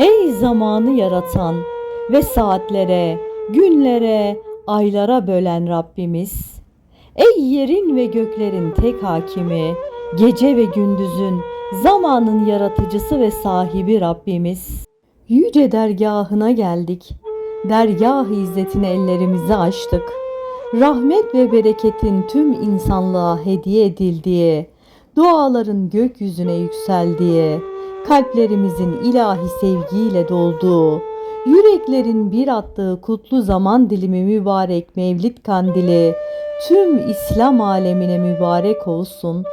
Ey zamanı yaratan ve saatlere, günlere, aylara bölen Rabbimiz. Ey yerin ve göklerin tek hakimi, gece ve gündüzün, zamanın yaratıcısı ve sahibi Rabbimiz. Yüce dergahına geldik. Dergah-ı izzetine ellerimizi açtık. Rahmet ve bereketin tüm insanlığa hediye edildiği, duaların gökyüzüne yükseldiği, kalplerimizin ilahi sevgiyle dolduğu, yüreklerin bir attığı kutlu zaman dilimi mübarek Mevlid kandili tüm İslam alemine mübarek olsun.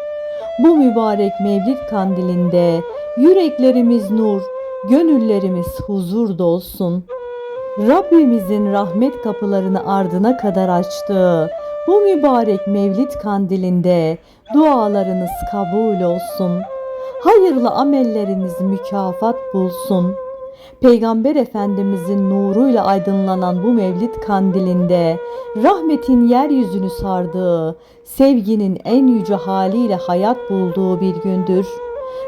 Bu mübarek Mevlid kandilinde yüreklerimiz nur, gönüllerimiz huzur dolsun. Rabbimizin rahmet kapılarını ardına kadar açtığı bu mübarek Mevlid kandilinde dualarınız kabul olsun. Hayırlı amelleriniz mükafat bulsun. Peygamber Efendimizin nuruyla aydınlanan bu Mevlid kandilinde rahmetin yeryüzünü sardığı, sevginin en yüce haliyle hayat bulduğu bir gündür.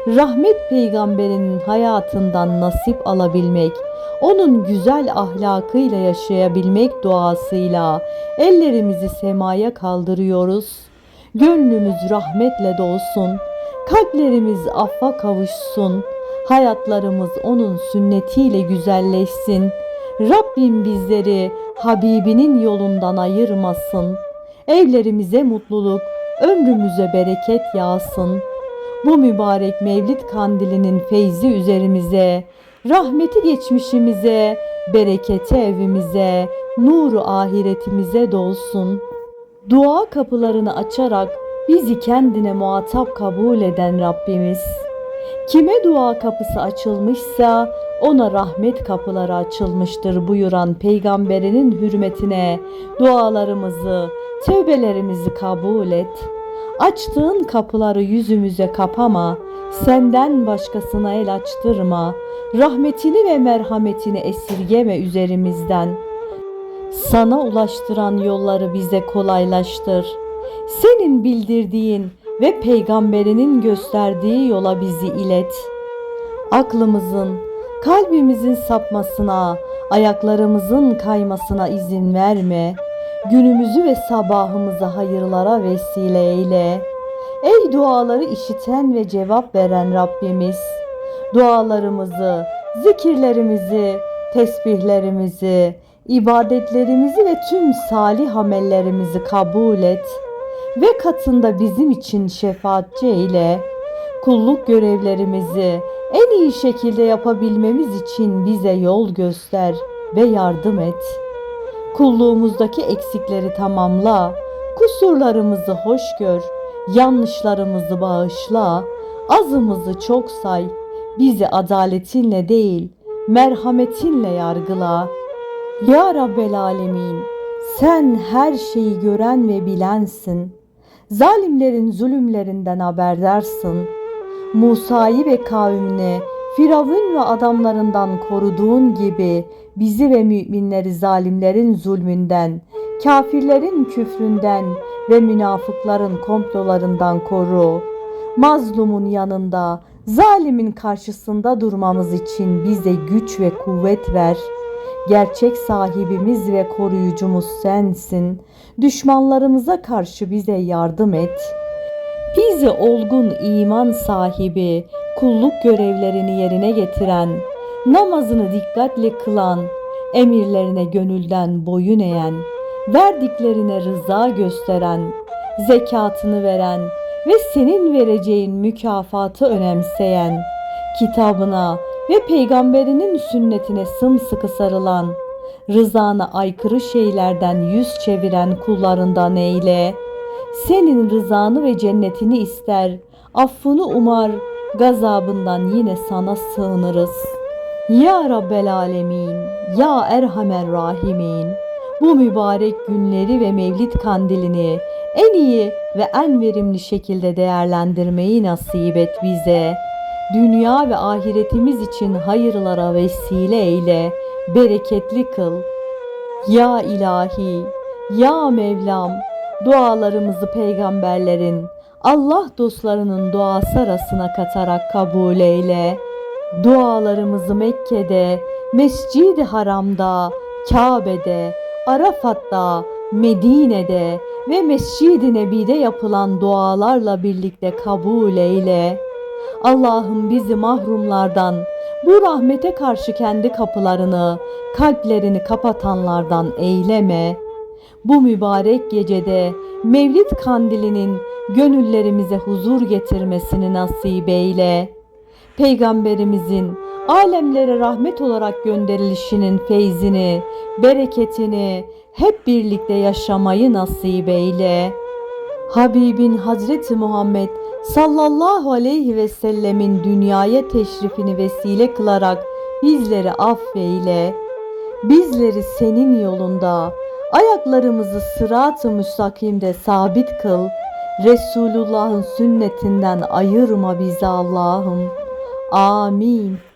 Rahmet peygamberinin hayatından nasip alabilmek, onun güzel ahlakıyla yaşayabilmek duasıyla ellerimizi semaya kaldırıyoruz. Gönlümüz rahmetle dolsun, kalplerimiz affa kavuşsun, hayatlarımız onun sünnetiyle güzelleşsin. Rabbim bizleri Habibinin yolundan ayırmasın. Evlerimize mutluluk, ömrümüze bereket yağsın. Bu mübarek Mevlid kandilinin feyzi üzerimize, rahmeti geçmişimize, bereketi evimize, nuru ahiretimize dolsun. Dua kapılarını açarak bizi kendine muhatap kabul eden Rabbimiz. Kime dua kapısı açılmışsa ona rahmet kapıları açılmıştır buyuran peygamberinin hürmetine dualarımızı, tövbelerimizi kabul et. Açtığın kapıları yüzümüze kapama, senden başkasına el açtırma, rahmetini ve merhametini esirgeme üzerimizden. Sana ulaştıran yolları bize kolaylaştır. Senin bildirdiğin ve peygamberinin gösterdiği yola bizi ilet. Aklımızın, kalbimizin sapmasına, ayaklarımızın kaymasına izin verme. Günümüzü ve sabahımızı hayırlara vesile eyle. Ey duaları işiten ve cevap veren Rabbimiz, dualarımızı, zikirlerimizi, tesbihlerimizi, ibadetlerimizi ve tüm salih amellerimizi kabul et ve katında bizim için şefaatçi eyle. Kulluk görevlerimizi en iyi şekilde yapabilmemiz için bize yol göster ve yardım et. Kulluğumuzdaki eksikleri tamamla, kusurlarımızı hoş gör, yanlışlarımızı bağışla, azımızı çok say, bizi adaletinle değil, merhametinle yargıla. Ya Rabbel Alemin, sen her şeyi gören ve bilensin. Zalimlerin zulümlerinden haberdarsın. Musa'yı ve kavmini Firavun ve adamlarından koruduğun gibi bizi ve müminleri zalimlerin zulmünden, kafirlerin küfründen ve münafıkların komplolarından koru. Mazlumun yanında, zalimin karşısında durmamız için bize güç ve kuvvet ver. Gerçek sahibimiz ve koruyucumuz sensin. Düşmanlarımıza karşı bize yardım et. Bizi olgun iman sahibi, kulluk görevlerini yerine getiren, namazını dikkatle kılan, emirlerine gönülden boyun eğen, verdiklerine rıza gösteren, zekatını veren ve senin vereceğin mükafatı önemseyen, kitabına ve peygamberinin sünnetine sımsıkı sarılan, rızana aykırı şeylerden yüz çeviren kullarından eyle. Senin rızanı ve cennetini ister, affını umar, gazabından yine sana sığınırız. Ya Rabbel Alemin, Ya Erhamer Rahimin, bu mübarek günleri ve Mevlid kandilini en iyi ve en verimli şekilde değerlendirmeyi nasip et bize. Dünya ve ahiretimiz için hayırlara vesile eyle, bereketli kıl. Ya ilahi, ya Mevlam, dualarımızı peygamberlerin, Allah dostlarının duası arasına katarak kabul eyle. Dualarımızı Mekke'de, Mescid-i Haram'da, Kabe'de, Arafat'ta, Medine'de ve Mescid-i Nebi'de yapılan dualarla birlikte kabul eyle. Allah'ım bizi mahrumlardan, bu rahmete karşı kendi kapılarını, kalplerini kapatanlardan eyleme. Bu mübarek gecede Mevlid kandilinin gönüllerimize huzur getirmesini nasip eyle. Peygamberimizin alemlere rahmet olarak gönderilişinin feyzini, bereketini hep birlikte yaşamayı nasip eyle. Habibin Hazreti Muhammed sallallahu aleyhi ve sellemin dünyaya teşrifini vesile kılarak bizleri affeyle. Bizleri senin yolunda, ayaklarımızı sırat-ı müstakimde sabit kıl. Resulullah'ın sünnetinden ayırma bizi Allah'ım. Amin.